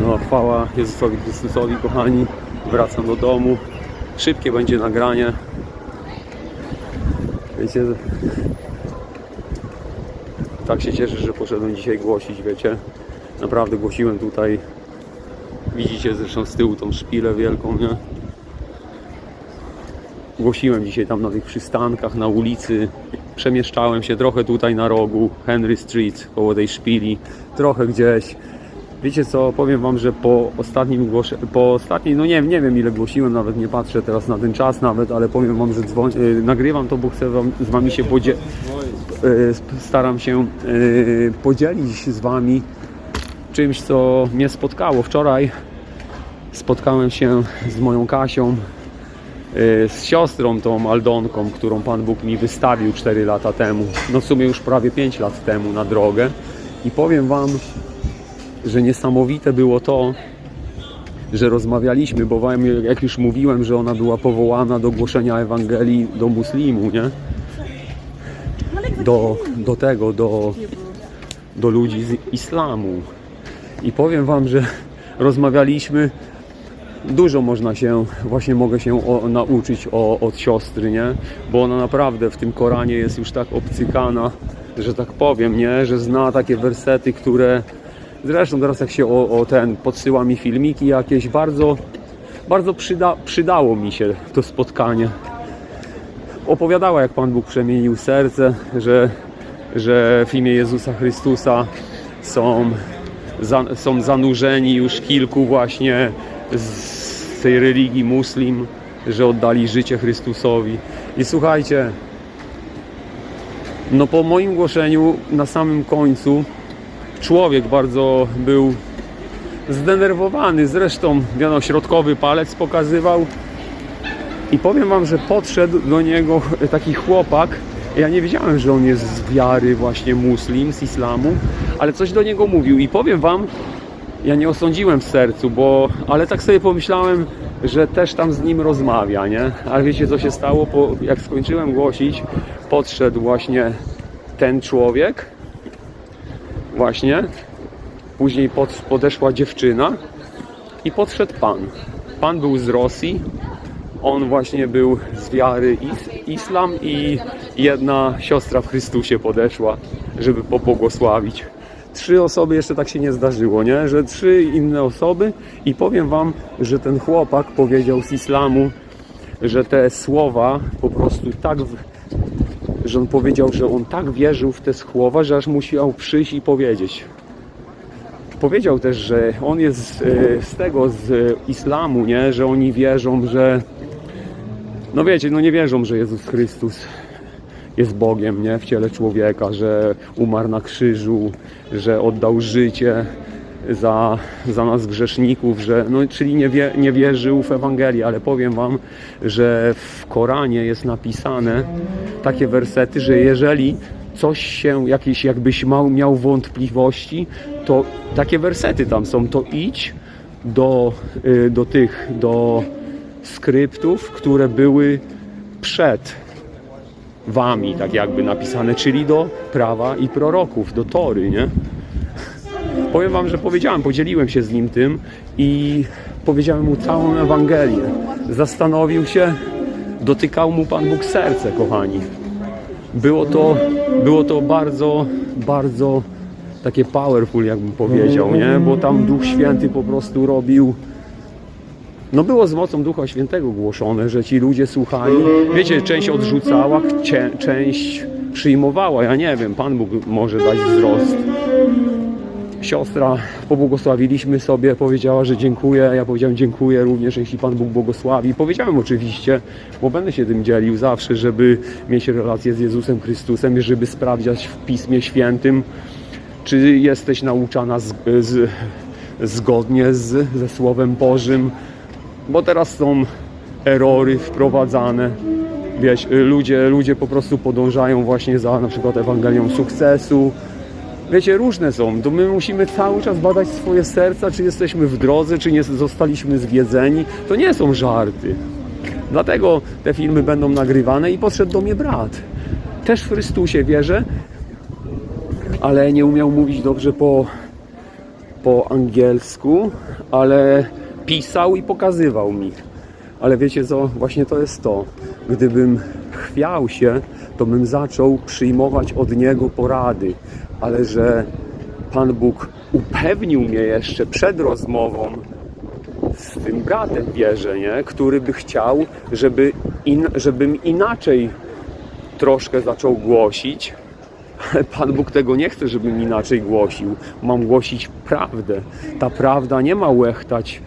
No, chwała Jezusowi Chrystusowi, kochani. Wracam do domu. Szybkie będzie nagranie. Wiecie, tak się cieszę, że poszedłem dzisiaj głosić, wiecie. Naprawdę głosiłem tutaj. Widzicie zresztą z tyłu tą szpilę wielką, nie? Głosiłem dzisiaj tam na tych przystankach, na ulicy. Przemieszczałem się trochę tutaj na rogu Henry Street, koło tej szpili, trochę gdzieś. Wiecie co, powiem wam, że po ostatnim głosie, po ostatniej, no nie, nie wiem ile głosiłem, nawet nie patrzę teraz na ten czas nawet, ale powiem wam, że dzwoń, y, nagrywam to, bo chcę wam, z wami się podzielić, staram się y, podzielić z wami czymś, co mnie spotkało. Wczoraj spotkałem się z moją Kasią, y, z siostrą tą Aldonką, którą Pan Bóg mi wystawił 4 lata temu, no w sumie już prawie 5 lat temu na drogę i powiem Wam, że niesamowite było to, że rozmawialiśmy, bo jak już mówiłem, że ona była powołana do głoszenia Ewangelii do muslimu, nie? Do, do tego, do, do ludzi z islamu. I powiem Wam, że rozmawialiśmy, dużo można się, właśnie mogę się o, nauczyć o, od siostry, nie? Bo ona naprawdę w tym Koranie jest już tak obcykana, że tak powiem, nie? Że zna takie wersety, które zresztą teraz jak się o, o ten podsyła mi filmiki jakieś, bardzo, bardzo przyda, przydało mi się to spotkanie. Opowiadała, jak Pan Bóg przemienił serce, że, że w imię Jezusa Chrystusa są, za, są zanurzeni już kilku właśnie z tej religii muslim, że oddali życie Chrystusowi. I słuchajcie, no po moim głoszeniu na samym końcu człowiek bardzo był zdenerwowany. Zresztą, wiano, środkowy palec pokazywał. I powiem wam, że podszedł do niego taki chłopak. Ja nie wiedziałem, że on jest z wiary właśnie muslim, z islamu, ale coś do niego mówił. I powiem wam, ja nie osądziłem w sercu, bo, ale tak sobie pomyślałem, że też tam z nim rozmawia, nie? Ale wiecie co się stało? Po, jak skończyłem głosić, podszedł właśnie ten człowiek, właśnie. Później pod, podeszła dziewczyna i podszedł pan. Pan był z Rosji. On właśnie był z wiary is, islam i jedna siostra w Chrystusie podeszła, żeby pobłogosławić. Trzy osoby jeszcze tak się nie zdarzyło, nie? Że trzy inne osoby i powiem wam, że ten chłopak powiedział z islamu, że te słowa po prostu tak w, że on powiedział, że on tak wierzył w te słowa, że aż musiał przyjść i powiedzieć. Powiedział też, że on jest e, z tego, z islamu, nie? że oni wierzą, że no wiecie, no nie wierzą, że Jezus Chrystus jest Bogiem, nie? W ciele człowieka, że umarł na krzyżu, że oddał życie za, za nas grzeszników, że, no, czyli nie, wie, nie wierzył w Ewangelię, ale powiem Wam, że w Koranie jest napisane takie wersety, że jeżeli coś się, jakieś jakbyś miał, miał wątpliwości, to takie wersety tam są, to idź do, y, do tych, do skryptów, które były przed wami, tak jakby napisane, czyli do prawa i proroków, do Tory, nie? Powiem wam, że powiedziałem, podzieliłem się z nim tym i powiedziałem mu całą Ewangelię. Zastanowił się, dotykał mu Pan Bóg serce, kochani. Było to, było to bardzo, bardzo takie powerful, jakbym powiedział, nie? Bo tam Duch Święty po prostu robił no było z mocą Ducha Świętego głoszone, że ci ludzie słuchali. Wiecie, część odrzucała, część przyjmowała. Ja nie wiem, Pan Bóg może dać wzrost. Siostra, pobłogosławiliśmy sobie, powiedziała, że dziękuję. Ja powiedziałem dziękuję również, jeśli Pan Bóg błogosławi. Powiedziałem oczywiście, bo będę się tym dzielił zawsze, żeby mieć relację z Jezusem Chrystusem i żeby sprawdzać w Pismie Świętym, czy jesteś nauczana z, z, zgodnie z, ze Słowem Bożym, bo teraz są erory wprowadzane. Wiesz, ludzie, ludzie po prostu podążają właśnie za na przykład Ewangelią sukcesu. Wiecie, różne są. To my musimy cały czas badać swoje serca, czy jesteśmy w drodze, czy nie zostaliśmy zwiedzeni. To nie są żarty. Dlatego te filmy będą nagrywane i podszedł do mnie brat. Też w Chrystusie wierzę, ale nie umiał mówić dobrze po po angielsku, ale pisał i pokazywał mi. Ale wiecie co, właśnie to jest to. Gdybym chwiał się, to bym zaczął przyjmować od niego porady, ale że Pan Bóg upewnił mnie jeszcze przed rozmową z tym bratem wierzę, nie? który by chciał, żeby in, żebym inaczej troszkę zaczął głosić, Pan Bóg tego nie chce, żebym inaczej głosił. Mam głosić prawdę. Ta prawda nie ma łechtać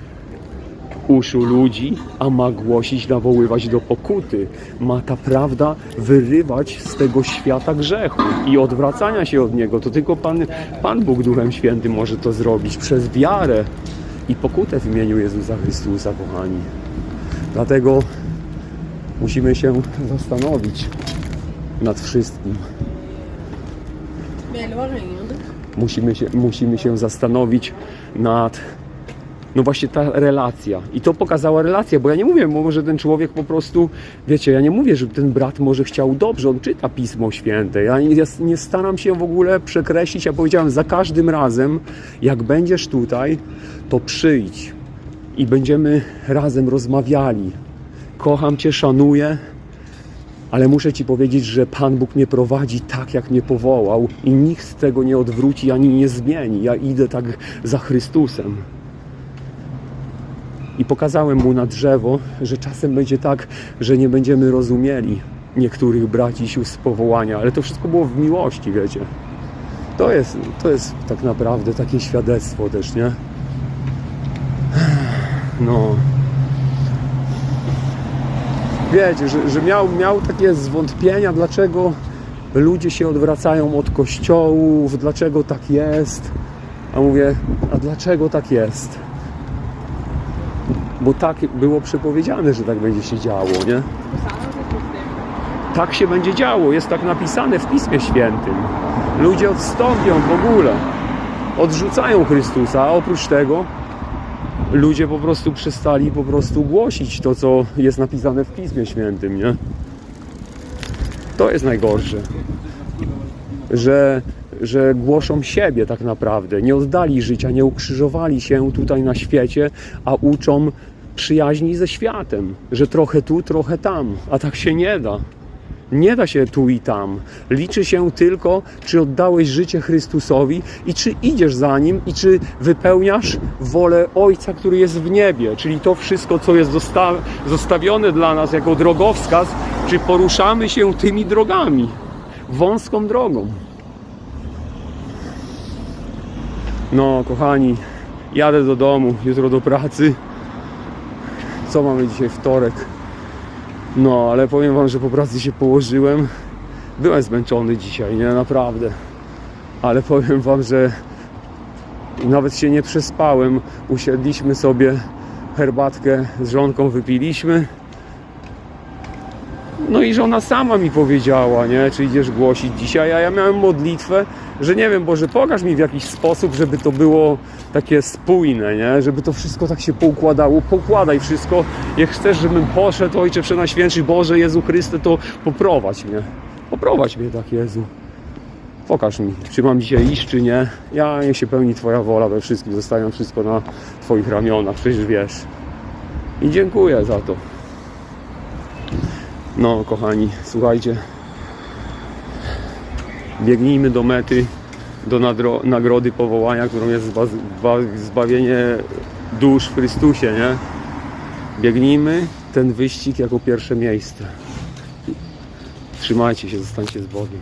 uszu ludzi, a ma głosić, nawoływać do pokuty. Ma ta prawda wyrywać z tego świata grzechu i odwracania się od niego. To tylko Pan, Pan Bóg Duchem Świętym może to zrobić przez wiarę i pokutę w imieniu Jezusa Chrystusa, kochani. Dlatego musimy się zastanowić nad wszystkim. Musimy się, musimy się zastanowić nad no właśnie ta relacja. I to pokazała relacja, bo ja nie mówię, może ten człowiek po prostu, wiecie, ja nie mówię, że ten brat może chciał dobrze, on czyta Pismo Święte. Ja nie, ja nie staram się w ogóle przekreślić, ja powiedziałem, za każdym razem, jak będziesz tutaj, to przyjdź i będziemy razem rozmawiali. Kocham Cię, szanuję, ale muszę Ci powiedzieć, że Pan Bóg mnie prowadzi tak, jak mnie powołał i nikt z tego nie odwróci ani nie zmieni. Ja idę tak za Chrystusem. I pokazałem mu na drzewo, że czasem będzie tak, że nie będziemy rozumieli niektórych braci sióstr z powołania, ale to wszystko było w miłości, wiecie. To jest, to jest tak naprawdę takie świadectwo też, nie? No. Wiecie, że, że miał, miał takie zwątpienia, dlaczego ludzie się odwracają od kościołów, dlaczego tak jest. A mówię, a dlaczego tak jest? Bo tak było przepowiedziane, że tak będzie się działo, nie? Tak się będzie działo, jest tak napisane w Pismie Świętym. Ludzie odstąpią w ogóle, odrzucają Chrystusa, a oprócz tego ludzie po prostu przestali po prostu głosić to, co jest napisane w Pismie Świętym, nie? To jest najgorsze. Że, że głoszą siebie tak naprawdę. Nie oddali życia, nie ukrzyżowali się tutaj na świecie, a uczą przyjaźni ze światem. Że trochę tu, trochę tam. A tak się nie da. Nie da się tu i tam. Liczy się tylko, czy oddałeś życie Chrystusowi i czy idziesz za Nim i czy wypełniasz wolę Ojca, który jest w niebie. Czyli to wszystko, co jest zosta- zostawione dla nas jako drogowskaz, czy poruszamy się tymi drogami, wąską drogą. No, kochani, jadę do domu, jutro do pracy. Co mamy dzisiaj? Wtorek. No, ale powiem wam, że po pracy się położyłem. Byłem zmęczony dzisiaj, nie? Naprawdę. Ale powiem wam, że nawet się nie przespałem. Usiedliśmy sobie, herbatkę z żonką wypiliśmy. No i żona sama mi powiedziała, nie, czy idziesz głosić dzisiaj, a ja miałem modlitwę, że nie wiem, Boże, pokaż mi w jakiś sposób, żeby to było takie spójne, nie, żeby to wszystko tak się poukładało, poukładaj wszystko, jak chcesz, żebym poszedł, Ojcze Przenajświętszy, Boże, Jezu Chryste, to poprowadź mnie, poprowadź mnie tak, Jezu. Pokaż mi, czy mam dzisiaj iść, czy nie. Ja niech się pełni Twoja wola we wszystkim, zostawiam wszystko na Twoich ramionach, przecież wiesz. I dziękuję za to. No, kochani, słuchajcie. Biegnijmy do mety, do nagrody powołania, którą jest zba- zba- zbawienie dusz w Chrystusie, nie? Biegnijmy ten wyścig jako pierwsze miejsce. Trzymajcie się, zostańcie z Bogiem.